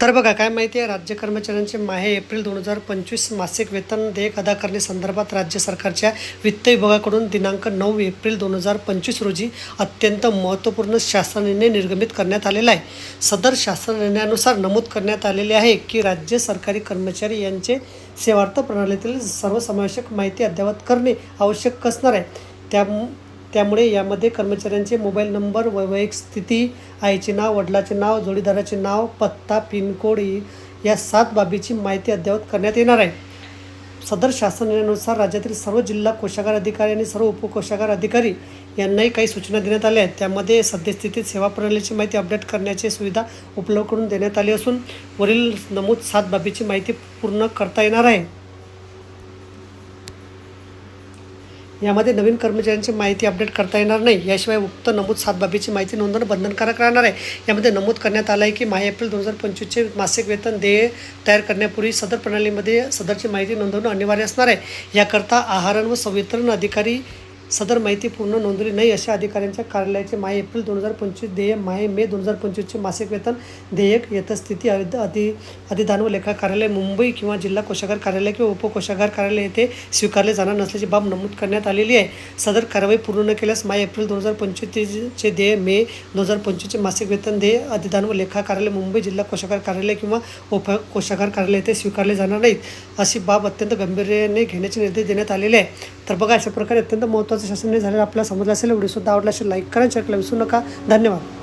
तर बघा काय माहिती आहे राज्य कर्मचाऱ्यांचे माहे एप्रिल दोन हजार पंचवीस मासिक वेतन देयक अदा करण्यासंदर्भात राज्य सरकारच्या वित्त विभागाकडून दिनांक नऊ एप्रिल दोन हजार पंचवीस रोजी अत्यंत महत्त्वपूर्ण शासन निर्णय निर्गमित करण्यात आलेला आहे. सदर शासन निर्णयानुसार नमूद करण्यात आलेले आहे की राज्य सरकारी कर्मचारी यांचे सेवार्थ प्रणालीतील सर्वसमावेशक माहिती अद्ययावत करणे आवश्यक असणार आहे. त्या त्यामुळे यामध्ये कर्मचाऱ्यांचे मोबाईल नंबर वैवाहिक स्थिती आईचे नाव वडिलाचे नाव जोडीदाराचे नाव पत्ता पिनकोड या सात बाबीची माहिती अद्ययावत करण्यात येणार आहे. सदर शासन निर्णयानुसार राज्यातील सर्व जिल्हा कोशागार अधिकारी आणि सर्व उपकोशागार अधिकारी यांनाही काही सूचना देण्यात आल्या आहेत. त्यामध्ये सद्यस्थितीत सेवा प्रणालीची माहिती अपडेट करण्याची सुविधा उपलब्ध करून देण्यात आली असून वरील नमूद सात बाबीची माहिती पूर्ण करता येणार आहे. यामध्ये नवीन कर्मचाऱ्यांची माहिती अपडेट करता येणार नाही. याशिवाय उक्त नमूद सात बाबीची माहिती नोंदवणं बंधनकारक राहणार आहे. यामध्ये नमूद करण्यात आलं आहे की माहे एप्रिल दोन हजार पंचवीसचे मासिक वेतन देय तयार करण्यापूर्वी सदर प्रणालीमध्ये सदरची माहिती नोंदवणं अनिवार्य असणार आहे. याकरता आहारण व संवितरण अधिकारी सदर माहिती पूर्ण नोंदवली नाही अशा अधिकाऱ्यांच्या कार्यालयाचे माय एप्रिल दोन हजार पंचवीस देय माय मे दोन हजार पंचवीसचे मासिक वेतन देयक यथस्थिती अधि अधि अधिदान व लेखा कार्यालय मुंबई किंवा जिल्हा कोशागार कार्यालय किंवा उपकोशागार कार्यालय येथे स्वीकारले जाणार नसल्याची बाब नमूद करण्यात आलेली आहे. सदर कारवाई पूर्ण न केल्यास माय एप्रिल दोन हजार पंचवीसचे देय मे दोन हजार पंचवीसचे मासिक वेतन देय अधिदान व लेखा कार्यालय मुंबई जिल्हा कोशागार कार्यालय किंवा उप कोशागार कार्यालय येथे स्वीकारले जाणार नाहीत अशी बाब अत्यंत गंभीर्याने घेण्याचे निर्देश देण्यात आलेले आहे. तर बघा अशा प्रकारे अत्यंत महत्त्वाचं शासन झालेलं आपल्याला समजलं असेल. व्हिडिओ सुद्धा आवडला असेल लाईक करा चॅनलला विसरू नका. धन्यवाद.